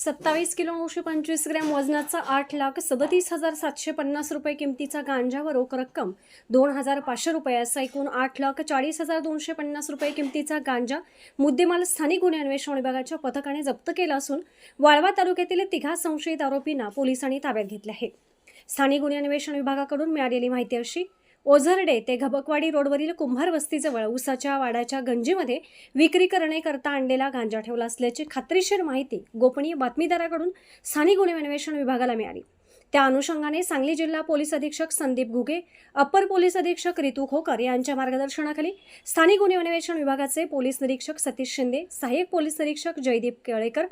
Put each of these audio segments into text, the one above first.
सत्तावीस किलो नऊशे पंचवीस ग्रॅम वजनाचा आठ लाख सदतीस हजार सातशे पन्नास रुपये किमतीचा गांजा व रोख रक्कम. दोन हजार पाचशे रुपये असा एकूण आठ लाख चाळीस हजार दोनशे पन्नास रुपये किमतीचा गांजा मुद्देमाल स्थानिक गुन्हे अन्वेषण विभागाच्या पथकाने जप्त केला असून वाळवा तालुक्यातील तिघा संशयित आरोपींना पोलिसांनी ताब्यात घेतले आहे. स्थानिक गुन्हे अन्वेषण विभागाकडून मिळालेली माहिती अशी ओझरडे ते घबकवाडी रोडवरील कुंभार वस्तीजवळ उसाच्या वाड्याच्या गंजीमध्ये विक्री करण्याकरता आणलेला गांजा ठेवला असल्याची खात्रीशीर माहिती गोपनीय बातमीदाराकडून स्थानिक गुन्हे अन्वेषण विभागाला मिळाली. त्या अनुषंगाने सांगली जिल्हा पोलीस अधीक्षक संदीप घुगे अप्पर पोलीस अधीक्षक रितू खोकर यांच्या मार्गदर्शनाखाली स्थानिक गुन्हे अन्वेषण विभागाचे पोलीस निरीक्षक सतीश शिंदे सहाय्यक पोलीस निरीक्षक Jaydeep Kelekar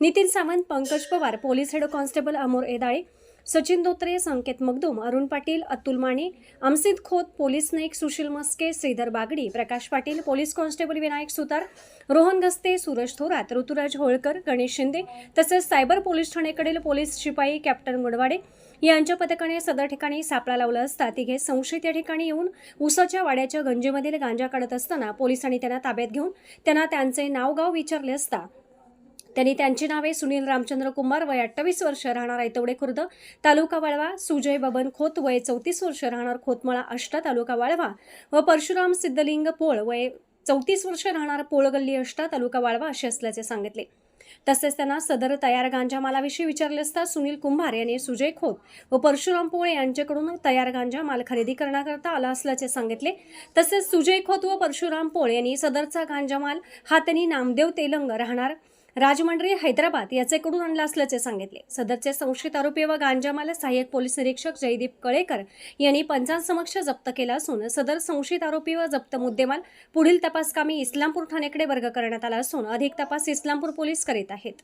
Nitin Sawant Pankaj Pawar police head constable Amor Edale Sachin Dhotre Sanket Magdum Arun Patil Atul Mane Amsid Khot police Naik Sushil Maske Shridhar Bagdi Prakash Patil police constable Vinayak Sutar Rohan Gaste Suraj Thorat Rituraj Holkar Ganesh Shinde तसेच सायबर पोलीस ठाणेकडील पोलीस शिपाई कॅप्टन गुडवाडे यांच्या पथकाने सदर ठिकाणी सापळा लावला असता. तिघे संशयित या ठिकाणी येऊन उसाच्या वाड्याच्या गंजेमधील गांजा काढत असताना पोलिसांनी त्यांना ताब्यात घेऊन त्यांना त्यांचे नाव गाव विचारले असता. त्यांनी त्यांची नावे सुनील रामचंद्र कुंभार वय अठ्ठावीस वर्ष राहणार ऐतवडे खुर्द तालुका वाळवा सुजय बबन खोत वय चौतीस वर्ष राहणार खोतमळा अष्ट तालुका वाळवा व परशुराम सिद्धलिंग पोळ वय चौतीस वर्ष राहणार पोळगल्ली अष्ट तालुका वाळवा असे असल्याचे सांगितले. तसेच त्यांना सदर तयार गांजा मालाविषयी विचारले असता सुनील कुंभार यांनी सुजय खोत व परशुराम पोळे यांच्याकडून तयार गांजा माल खरेदी करण्याकरता आला असल्याचे सांगितले. तसेच सुजय खोत व परशुराम पोळे यांनी सदरचा गांजा माल हा त्यांनी नामदेव तेलंग राहणार राजमंड्री हैदराबाद याचेकडून आणला असल्याचे सांगितले. सदरचे संशयित आरोपी व गांजामाला सहाय्यक पोलीस निरीक्षक जयदीप कळेकर यांनी पंचांसमक्ष जप्त केला असून सदर संशयित आरोपी व जप्त मुद्देमाल पुढील तपासकामी इस्लामपूर ठाणेकडे वर्ग करण्यात आला असून अधिक तपास इस्लामपूर पोलीस करीत आहेत.